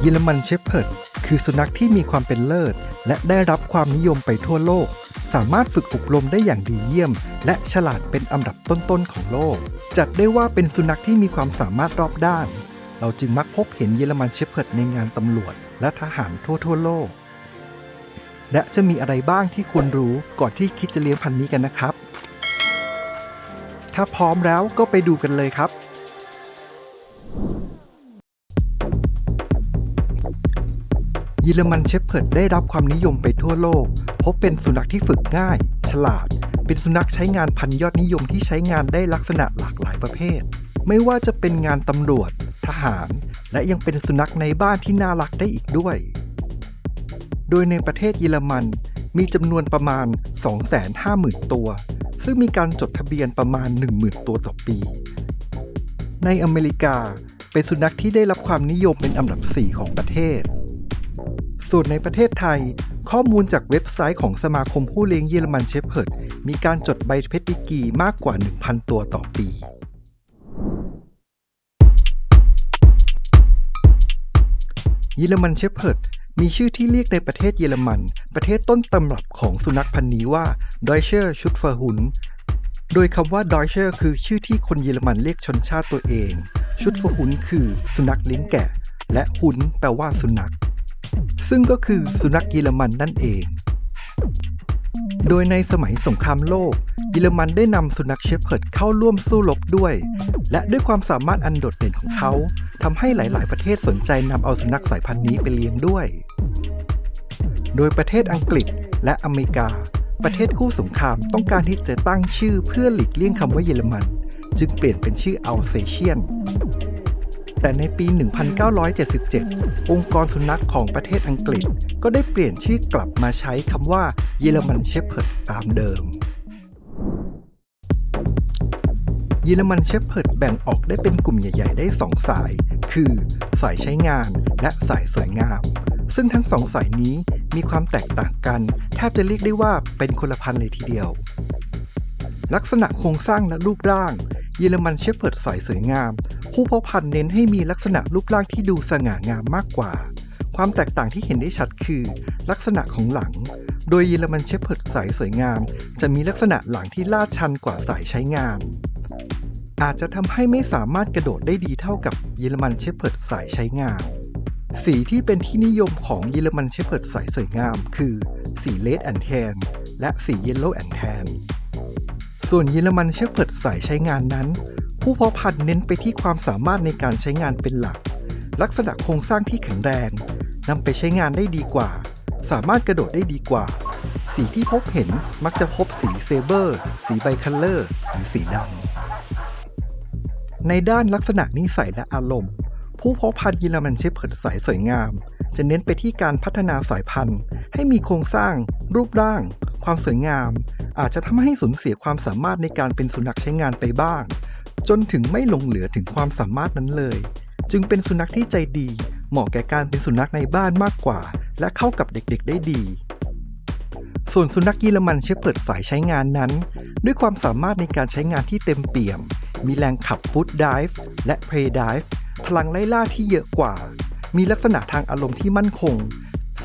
เยอรมันเชพเพิร์ดคือสุนัขที่มีความเป็นเลิศ และได้รับความนิยมไปทั่วโลก สามารถฝึกอบรมได้อย่างดีเยี่ยม และฉลาดเป็นอันดับต้นๆของโลก จัดได้ว่าเป็นสุนัขที่มีความสามารถรอบด้าน เราจึงมักพบเห็นเยอรมันเชพเพิร์ดในงานตำรวจ และทหารทั่วทั่วๆโลก และจะมีอะไรบ้างที่ควรรู้ก่อนที่คิดจะเลี้ยงพันธุ์นี้กันนะครับ ถ้าพร้อมแล้วก็ไปดูกันเลยครับ ยอรมันเชพเพิร์ดได้รับความนิยมไปทั่วโลกพบเป็นสุนัขที่ฝึกง่าย ฉลาด เป็นสุนัขใช้งานพันยอดนิยมที่ใช้งานได้ลักษณะหลากหลายประเภท ไม่ว่าจะเป็นงานตำรวจ ทหาร และยังเป็นสุนัขในบ้านที่น่ารักได้อีกด้วย โดยในประเทศเยอรมันมีจำนวนประมาณ 250,000 ตัว ซึ่งมีการจดทะเบียนประมาณ 10,000 ตัวต่อปี ในอเมริกาเป็นสุนัขที่ได้รับความนิยมเป็นอันดับ 4 ของประเทศ ส่วนในประเทศไทย ข้อมูลจากเว็บไซต์ของสมาคมผู้เลี้ยงเยอรมันเชพเพิร์ดมีการจดใบเพชรดิกีมากกว่า 1,000 ตัวต่อปีเยอรมันเชพเพิร์ดมีชื่อที่เรียกในประเทศเยอรมัน ประเทศต้นตำรับของสุนัขพันธุ์นี้ว่า Deutscher Schutzverhund โดยคำว่า Deutscher คือชื่อที่คนเยอรมันเรียกชนชาติตัวเอง Schutzverhund คือสุนัขเลี้ยงแกะ และหุนแปลว่าสุนัข ซึ่งก็คือสุนัขเยอรมันนั่นเอง โดยในสมัยสงครามโลก เยอรมันได้นำสุนัขเชพเพิร์ดเข้าร่วมสู้รบด้วย และด้วยความสามารถอันโดดเด่นของเขาทำให้หลาย ๆ ประเทศสนใจนำเอาสุนัขสายพันธุ์นี้ไปเลี้ยงด้วย โดยประเทศอังกฤษและอเมริกา ประเทศคู่สงครามต้องการที่จะตั้งชื่อเพื่อหลีกเลี่ยงคำว่าเยอรมัน จึงเปลี่ยนเป็นชื่ออัลเซเชียน แต่ในปี 1977 องค์กรสุนัขของประเทศอังกฤษ ก็ได้เปลี่ยนชื่อกลับมาใช้คำว่าเยอรมันเชพเพิร์ดตามเดิม เยอรมันเชพเพิร์ดแบ่งออกได้เป็นกลุ่มใหญ่ ๆ ได้ 2 สาย คือ สายใช้งานและสายสวยงาม ซึ่งทั้งสองสายนี้มีความแตกต่างกัน แทบจะเรียกได้ว่าเป็นคนละพันธุ์เลยทีเดียว ลักษณะโครงสร้างและรูปร่าง เยอรมันเชพเพิร์ดสายสวยงาม ผู้เพาะพันธุ์เน้นให้มีลักษณะรูปร่างที่ดูสง่างามมากกว่า ความแตกต่างที่เห็นได้ชัดคือ ลักษณะของหลัง โดยเยอรมันเชพเพิร์ดสายสวยงาม จะมีลักษณะหลังที่ลาดชันกว่าสายใช้งานอาจจะทำให้ไม่สามารถกระโดดได้ดีเท่ากับเยอรมันเชพเพิร์ดสายใช้งาน สีที่เป็นที่นิยมของเยอรมันเชพเพิร์ดสายสวยงาม คือ สีเลดแอนแทนและสีเยลโล่แอนแทน ส่วนเยอรมันเชพเพิร์ดสายใช้งานนั้น ผู้เพาะพันธุ์เน้นไปที่ความสามารถในการใช้งานเป็นหลัก ลักษณะโครงสร้างที่แข็งแรงนำไปใช้งานได้ดีกว่า สามารถกระโดดได้ดีกว่า สีที่พบเห็นมักจะพบสีเซเบอร์ สีไบคัลเลอร์หรือสีดำในด้านลักษณะนิสัยและอารมณ์ ผู้เพาะพันธุ์เยอรมันเชพเพิร์ดสายสวยงาม จะเน้นไปที่การพัฒนาสายพันธุ์ ให้มีโครงสร้าง รูปร่าง ความสวยงาม อาจจะทำให้สูญเสียความสามารถในการเป็นสุนัขใช้งานไปบ้าง จนถึงไม่หลงเหลือถึงความสามารถนั้นเลย จึงเป็นสุนัขที่ใจดี เหมาะแก่การเป็นสุนัขในบ้านมากกว่า และเข้ากับเด็กๆ ได้ดี ส่วนสุนัขเยอรมันเชพเพิร์ดสายใช้งานนั้น ด้วยความสามารถในการใช้งานที่เต็มเปี่ยม มีแรงขับฟุตดิฟและเพลย์ดิฟพลังไล่ล่าที่เยอะกว่า มีลักษณะทางอารมณ์ที่มั่นคง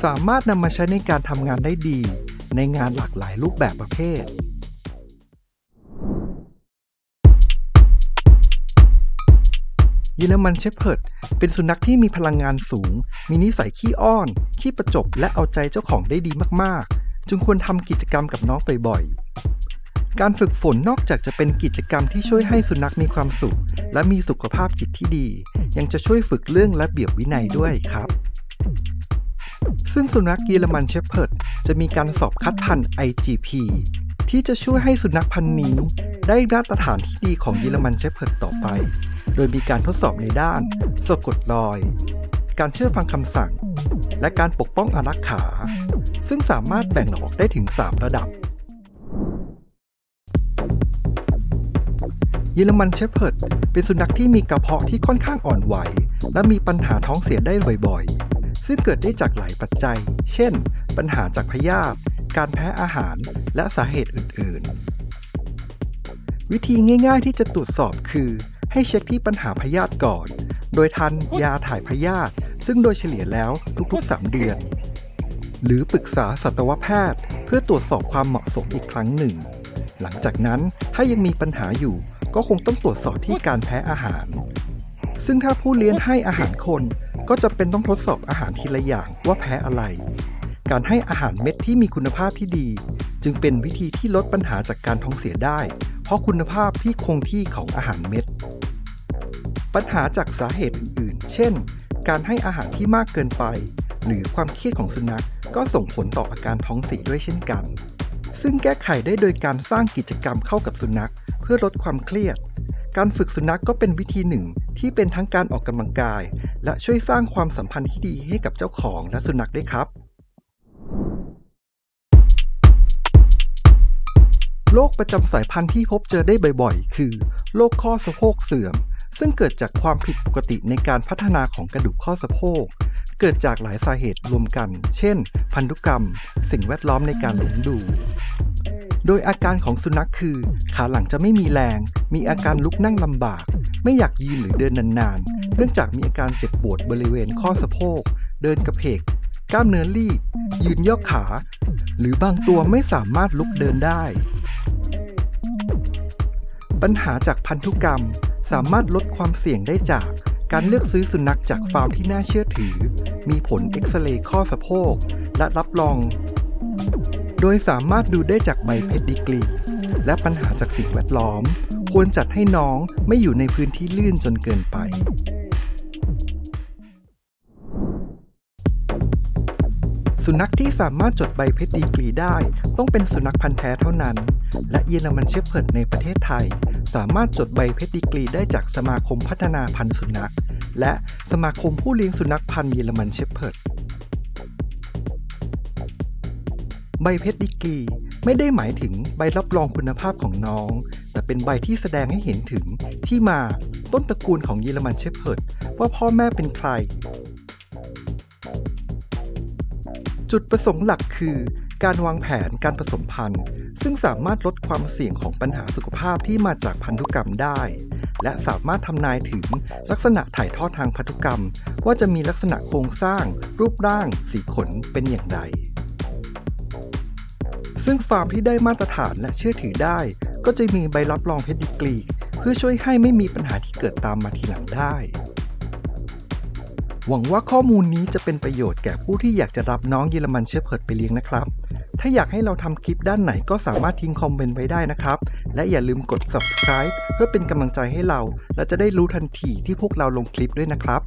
สามารถนำมาใช้ในการทำงานได้ดี ในงานหลากหลายรูปแบบประเภทเยอรมันเชพเพิร์ดเป็นสุนัขที่มีพลังงานสูง มีนิสัยขี้อ้อน ขี้ประจบ และเอาใจเจ้าของได้ดีมากๆ จึงควรทำกิจกรรมกับน้องบ่อยๆ การฝึกฝนนอกจากจะเป็นกิจกรรมที่ช่วยให้สุนัขมีความสุข และมีสุขภาพจิตที่ดี ยังจะช่วยฝึกเรื่องระเบียบวินัยด้วยครับ ซึ่งสุนัขเยอรมันเชพเพิร์ดจะมีการสอบคัดพันธุ์ IGP ที่จะช่วยให้สุนัขพันธุ์นี้ ได้มาตรฐานที่ดีของเยอรมันเชพเพิร์ดต่อไป โดยมีการทดสอบในด้านสะกดรอย การเชื่อฟังคำสั่ง และการปกป้องอารักขา ซึ่งสามารถแบ่งออกได้ถึง 3 ระดับ เยอรมันเชพเพิร์ดเป็นสุนัขที่มีกระเพาะที่ค่อนข้างอ่อนไหว และมีปัญหาท้องเสียได้บ่อยๆ ซึ่งเกิดได้จากหลายปัจจัย เช่น ปัญหาจากพยาธิการแพ้อาหารและสาเหตุอื่น ๆ วิธีง่าย ๆ ที่จะตรวจสอบคือ ให้เช็คที่ปัญหาพยาธิก่อน โดยทานยาถ่ายพยาธิซึ่งโดยเฉลี่ยแล้วทุกๆ 3 เดือน หรือปรึกษาสัตวแพทย์ เพื่อตรวจสอบความเหมาะสมอีกครั้งหนึ่ง หลังจากนั้นถ้ายังมีปัญหาอยู่ก็คงต้องตรวจสอบที่การแพ้อาหาร ซึ่งถ้าผู้เลี้ยงให้อาหารคน ก็จะเป็นต้องทดสอบอาหารทีละอย่างว่าแพ้อะไร การให้อาหารเม็ดที่มีคุณภาพที่ดี จึงเป็นวิธีที่ลดปัญหาจากการท้องเสียได้ เพราะคุณภาพที่คงที่ของอาหารเม็ด ปัญหาจากสาเหตุอื่นๆ เช่น การให้อาหารที่มากเกินไป หรือความเครียดของสุนัขก็ส่งผลต่ออาการท้องเสียด้วยเช่นกัน ซึ่งแก้ไขได้โดยการสร้างกิจกรรมเข้ากับสุนัข เพื่อลดความเครียด การฝึกสุนัขก็เป็นวิธีหนึ่งที่เป็นทั้งการออกกำลังกาย และช่วยสร้างความสัมพันธ์ที่ดีให้กับเจ้าของและสุนัขด้วยครับ โรคประจำสายพันธุ์ที่พบเจอได้บ่อยๆ คือโรคข้อสะโพกเสื่อม ซึ่งเกิดจากความผิดปกติในการพัฒนาของกระดูกข้อสะโพก เกิดจากหลายสาเหตุรวมกัน เช่น พันธุกรรม สิ่งแวดล้อมในการเลี้ยงดูโดยอาการของสุนัขคือ ขาหลังจะไม่มีแรง มีอาการลุกนั่งลำบาก ไม่อยากยืนหรือเดินนานๆ เนื่องจากมีอาการเจ็บปวดบริเวณข้อสะโพก เดินกระเพก กล้ามเนื้อรีบ ยืนย่อขา หรือบางตัวไม่สามารถลุกเดินได้ ปัญหาจากพันธุกรรมสามารถลดความเสี่ยงได้จากการเลือกซื้อสุนัขจากฟาร์มที่น่าเชื่อถือ มีผลเอ็กซเรย์ข้อสะโพก และรับรอง โดยสามารถดูได้จากใบเพดดิกรี และปัญหาจากสิ่งแวดล้อม ควรจัดให้น้องไม่อยู่ในพื้นที่ลื่นจนเกินไป สุนัขที่สามารถจดใบเพชรดีกรีได้ ต้องเป็นสุนัขพันธุ์แท้เท่านั้น และเยอรมันเชฟเพิร์ดในประเทศไทย สามารถจดใบเพชรดีกรีได้จากสมาคมพัฒนาพันธุ์สุนัข และสมาคมผู้เลี้ยงสุนัขพันธุ์เยอรมันเชฟเพิร์ดใบเพชรดีกรีไม่ได้หมายถึงใบรับรองคุณภาพของน้อง แต่เป็นใบที่แสดงให้เห็นถึงที่มาต้นตระกูลของเยอรมันเชฟเพิร์ดว่าพ่อแม่เป็นใคร จุดประสงค์หลักคือการวางแผนการผสมพันธุ์ ซึ่งสามารถลดความเสี่ยงของปัญหาสุขภาพที่มาจากพันธุกรรมได้ และสามารถทำนายถึงลักษณะถ่ายทอดทางพันธุกรรม ว่าจะมีลักษณะโครงสร้าง รูปร่าง สีขนเป็นอย่างไรซึ่งฟาร์มที่ได้มาตรฐานและเชื่อถือได้ ก็จะมีใบรับรองเพดิกรีเพื่อช่วยให้ไม่มีปัญหาที่เกิดตามมาทีหลังได้ หวังว่าข้อมูลนี้จะเป็นประโยชน์แก่ผู้ที่อยากจะรับน้องเยอรมันเชฟเพิร์ดไปเลี้ยงนะครับ ถ้าอยากให้เราทำคลิปด้านไหนก็สามารถทิ้งคอมเมนต์ไว้ได้นะครับ และอย่าลืมกด subscribe เพื่อเป็นกำลังใจให้เรา และจะได้รู้ทันทีที่พวกเราลงคลิปด้วยนะครับ